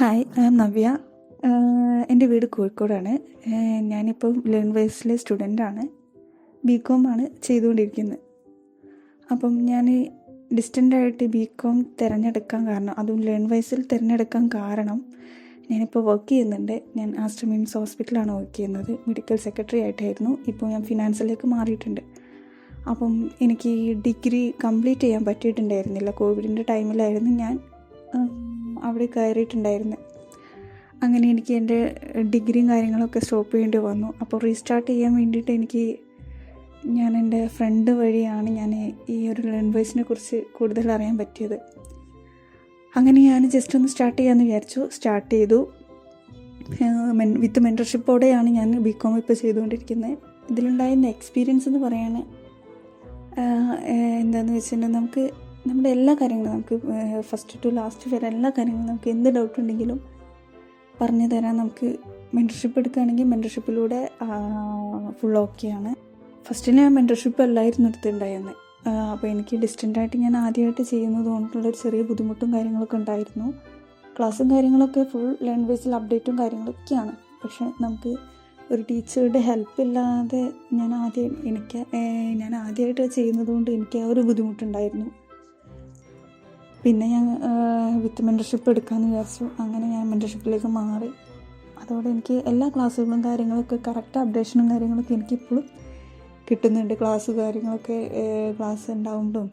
Hi I M Navya എന്റെ വീട് കോഴിക്കോടാണ്. ഞാനിപ്പോൾ ഞാനിപ്പം ലേൺ വൈസിലെ സ്റ്റുഡന്റാണ്. ബി കോം ആണ് ചെയ്തുകൊണ്ടിരിക്കുന്നത്. അപ്പം ഞാൻ ഡിസ്റ്റന്റായിട്ട് ബി കോം തിരഞ്ഞെടുക്കാൻ കാരണം അതും ലേൺ വൈസിൽ തിരഞ്ഞെടുക്കാൻ കാരണം ഞാനിപ്പോൾ വർക്ക് ചെയ്യുന്നുണ്ട്. ഞാൻ ആസ്റ്റർ മിംസ് ഹോസ്പിറ്റലാണ് വർക്ക് ചെയ്യുന്നത്. മെഡിക്കൽ സെക്രട്ടറി ആയിട്ടായിരുന്നു. ഇപ്പോൾ ഞാൻ ഫിനാൻസിലേക്ക് മാറിയിട്ടുണ്ട്. അപ്പം എനിക്ക് ഡിഗ്രി കംപ്ലീറ്റ് ചെയ്യാൻ പറ്റിയിട്ടുണ്ടായിരുന്നില്ല. കോവിഡിന്റെ ടൈമിലായിരുന്നു ഞാൻ അവിടെ കയറിയിട്ടുണ്ടായിരുന്നത് അങ്ങനെ എനിക്ക് എന്റെ ഡിഗ്രിയും കാര്യങ്ങളൊക്കെ സ്റ്റോപ്പ് ചെയ്യേണ്ടി വന്നു. അപ്പോൾ റീസ്റ്റാർട്ട് ചെയ്യാൻ വേണ്ടിയിട്ട് എനിക്ക് ഞാൻ എന്റെ ഫ്രണ്ട് വഴിയാണ് ഞാൻ ഈ ഒരു ലേൺ വോയിസിനെ കുറിച്ച് കൂടുതൽ അറിയാൻ പറ്റിയത്. അങ്ങനെ ഞാൻ ജസ്റ്റ് ഒന്ന് സ്റ്റാർട്ട് ചെയ്യാമെന്ന് വിചാരിച്ചു. സ്റ്റാർട്ട് ചെയ്തു. വിത്ത് മെന്റർഷിപ്പോടെയാണ് ഞാൻ ബി കോം ഇപ്പോൾ ചെയ്തുകൊണ്ടിരിക്കുന്നത്. ഇതിലുണ്ടായിരുന്ന എക്സ്പീരിയൻസ് എന്ന് പറയുകയാണ് എന്താണെന്ന് വെച്ചിട്ടുണ്ടെങ്കിൽ നമുക്ക് നമ്മുടെ എല്ലാ കാര്യങ്ങളും നമുക്ക് ഫസ്റ്റ് ടു ലാസ്റ്റ് വരെ എല്ലാ കാര്യങ്ങളും നമുക്ക് എന്ത് ഡൗട്ട് ഉണ്ടെങ്കിലും പറഞ്ഞു തരാൻ നമുക്ക് മെന്റർഷിപ്പ് എടുക്കുകയാണെങ്കിൽ മെന്റർഷിപ്പിലൂടെ ഫുൾ ഓക്കെയാണ് ഫസ്റ്റിൽ ഞാൻ മെന്റർഷിപ്പ് അല്ലായിരുന്നു എടുത്തിട്ടുണ്ടായിരുന്നത് അപ്പോൾ എനിക്ക് ഡിസ്റ്റന്റായിട്ട് ഞാൻ ആദ്യമായിട്ട് ചെയ്യുന്നത് കൊണ്ടുള്ളൊരു ചെറിയ ബുദ്ധിമുട്ടും കാര്യങ്ങളൊക്കെ ഉണ്ടായിരുന്നു. ക്ലാസ്സും കാര്യങ്ങളൊക്കെ ഫുൾ ലാംഗ്വേജിൽ അപ്ഡേറ്റും കാര്യങ്ങളൊക്കെയാണ്. പക്ഷെ നമുക്ക് ഒരു ടീച്ചറുടെ ഹെൽപ്പ് ഇല്ലാതെ ഞാൻ ആദ്യം എനിക്ക് ഞാൻ ആദ്യമായിട്ട് ചെയ്യുന്നത് കൊണ്ട് എനിക്ക് ആ ഒരു ബുദ്ധിമുട്ടുണ്ടായിരുന്നു. പിന്നെ ഞാൻ വിത്ത് മെന്റർഷിപ്പ് എടുക്കാമെന്ന് വിചാരിച്ചു. അങ്ങനെ ഞാൻ മെന്റർഷിപ്പിലേക്ക് മാറി. അതോടെ എനിക്ക് എല്ലാ ക്ലാസ്സുകളും കാര്യങ്ങളൊക്കെ കറക്റ്റ് അപ്ഡേഷനും കാര്യങ്ങളൊക്കെ എനിക്കിപ്പോഴും കിട്ടുന്നുണ്ട്. ക്ലാസ് കാര്യങ്ങളൊക്കെ ക്ലാസ് ഉണ്ടാവുമ്പോഴും